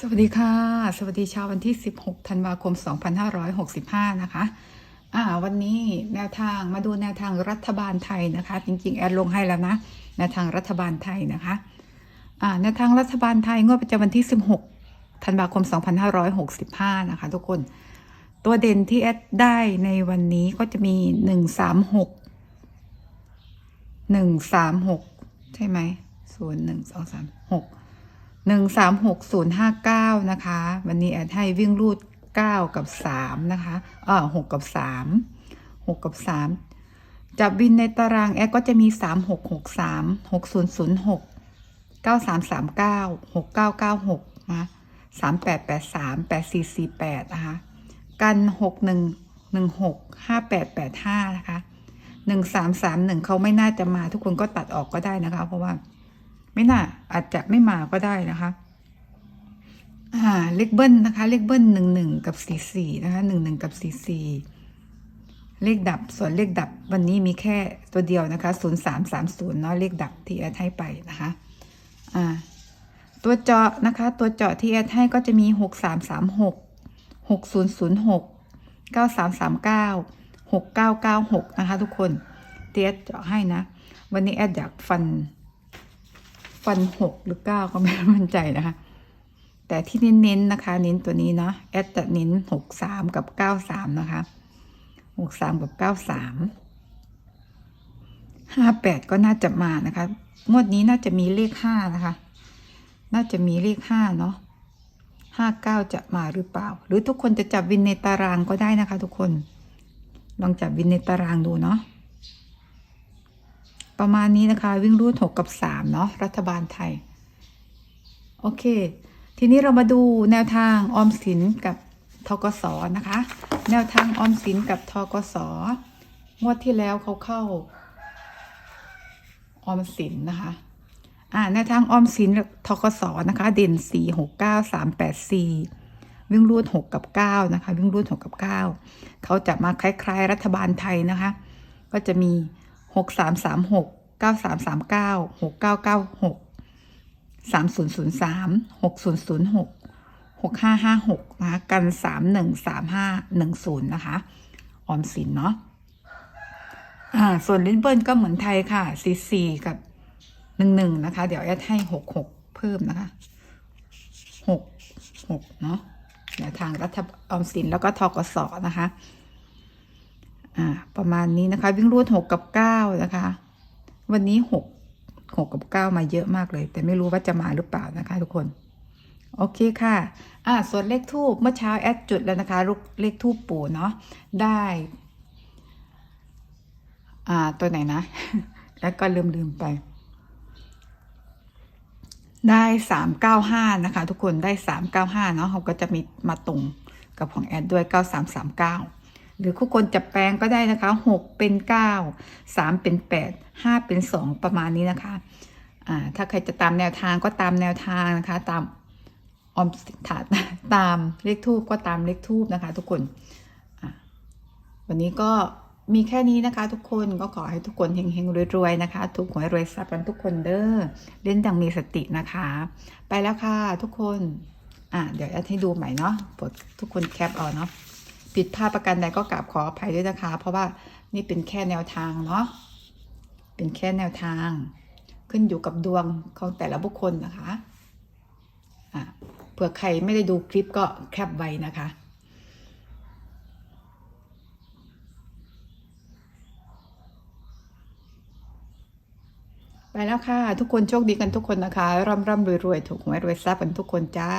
สวัสดีค่ะ สวัสดีชาวันที่ 16 ธันวาคม 2565 นะคะอ่าวันนี้แนวทางมาดูแนวทางรัฐบาลไทยนะคะ จริง ๆ แอดลงให้แล้วนะ แนวทางรัฐบาลไทยนะคะอ่าแนวทางรัฐบาลไทยงวดประจำวันที่ 16 ธันวาคม 2565 นะคะ ทุกคน ตัวเด่นที่แอดได้ในวันนี้ก็จะมี 136 136 ใช่ไหมศูนย์หนึ่งสองสามหก หนึ่งสามหกศูนย์ห้าเก้านะคะ วันนี้แอดให้วิ่งรูดเก้ากับสามนะคะเออหกกับสามหกกับสามจับวินในตารางแอดก็จะมีสามหกหกสามหกศูนย์ศูนย์หกเก้าสามสามเก้าหกเก้าเก้าหกนะสามแปดแปดสามแปดสี่สี่แปดนะคะ กันหกหนึ่งหนึ่งหกห้าแปดแปดห้านะคะหนึ่งสามสามหนึ่งเขาไม่น่าจะมาทุกคนก็ตัดออกก็ได้นะคะ เพราะว่า ไม่น่าอาจจะไม่มาก็ได้นะคะอ่าเลขเบิ้ลนะคะ เลขเบิ้ลหนึ่งหนึ่งกับสี่สี่นะคะหนึ่งหนึ่งกับสี่สี่เลขดับส่วนเลขดับวันนี้มีแค่ตัวเดียวนะคะศูนย์สามสามศูนย์เนาะเลขดับที่แอดให้ไปนะคะอ่าตัวเจาะนะคะ ตัวเจาะที่แอดให้ก็จะมีหกสามสามหกหกศูนย์ศูนย์หกเก้าสามสามเก้าหกเก้าเก้าหกนะคะ ทุกคนที่แอดเจาะให้นะ วันนี้แอดอยากฟัน ฟันหกหรือเก้าก็ไม่มั่นใจนะคะ แต่ที่เน้นๆนะคะ เน้นตัวนี้เนาะแอดจะเน้นหกสามกับเก้าสามนะคะหกสามกับเก้าสามห้าแปดก็น่าจะมานะคะ งวดนี้น่าจะมีเลขห้านะคะ น่าจะมีเลขห้าเนาะห้าเก้าจะมาหรือเปล่า หรือทุกคนจะจับวินในตารางก็ได้นะคะ ทุกคน ลองจับวินในตารางดูเนาะ ประมาณนี้นะคะ วิ่งรูดหกกับสามเนาะรัฐบาลไทย โอเค ทีนี้เรามาดูแนวทางออมสินกับทกสนะคะ แนวทางออมสินกับทกสงวดที่แล้วเขาเข้าออมสินนะคะอ่าแนวทางออมสินทกสนะคะ เด่นสี่หกเก้าสามแปดสี่วิ่งรูดหกกับเก้านะคะ วิ่งรูดหกกับเก้าเขาจะมาคล้าย ๆ รัฐบาลไทยนะคะ ก็จะมี หกสามสามหกเก้าสามสามเก้าหกเก้าเก้าหกสามศูนย์ศูนย์สามหกศูนย์ศูนย์หกหกห้าห้าหกนะคะกันสามหนึ่งสามห้าหนึ่งศูนย์นะคะ ออมสินเนาะอ่าส่วนลิ้นเบิ้ลก็เหมือนไทยค่ะซีซีกับหนึ่งหนึ่งนะคะ เดี๋ยวแอดให้หกหกเพิ่มนะคะหกหกเนาะเดี๋ยวทางรัฐออมสินแล้วก็ทกสนะคะ อ่า ประมาณนี้นะคะ วิ่งรูดหกกับเก้านะคะ วันนี้หกหกกับเก้ามาเยอะมากเลย แต่ไม่รู้ว่าจะมาหรือเปล่านะคะ ทุกคน โอเคค่ะ อ่าส่วนเลขทูบเมื่อเช้าแอดจุดแล้วนะคะลูกเลขทูบปู่เนาะได้ อ่า ตัวไหนนะ แล้วก็ลืมลืมไปได้สามเก้าห้านะคะ ทุกคนได้สามเก้าห้าเนาะเขาก็จะมีมาตรงกับของแอดด้วยเก้าสามสามเก้า หรือคู่คนจะแปลงก็ได้นะคะหกเป็นเก้าสามเป็นแปดห้าเป็นสองประมาณนี้นะคะอ่าถ้าใครจะตามแนวทางก็ตามแนวทางนะคะ ตามออมสินถาตามเลขทูบก็ตามเลขทูบนะคะ ทุกคนอ่าวันนี้ก็มีแค่นี้นะคะ ทุกคนก็ขอให้ทุกคนเฮงๆรวยๆนะคะ ทุกหวยรวยทรัพย์กันทุกคนเด้อเล่นดังมีสตินะคะ ไปแล้วค่ะทุกคนอ่าเดี๋ยวแอดให้ดูใหม่เนาะปดทุกคนแคปเอาเนาะ ผิดพลาดประกันใดก็กราบขออภัยด้วยนะคะ เพราะว่านี่เป็นแค่แนวทางเนาะเป็นแค่แนวทาง ขึ้นอยู่กับดวงของแต่ละบุคคลนะคะะเผื่อใครไม่ได้ดูคลิปก็แคปไว้นะคะ ไปแล้วค่ะ ทุกคนโชคดีกันทุกคนนะคะ ร่ำร่ำรวยรวยถูกหวยรวยทรัพย์กันทุกคนจ้า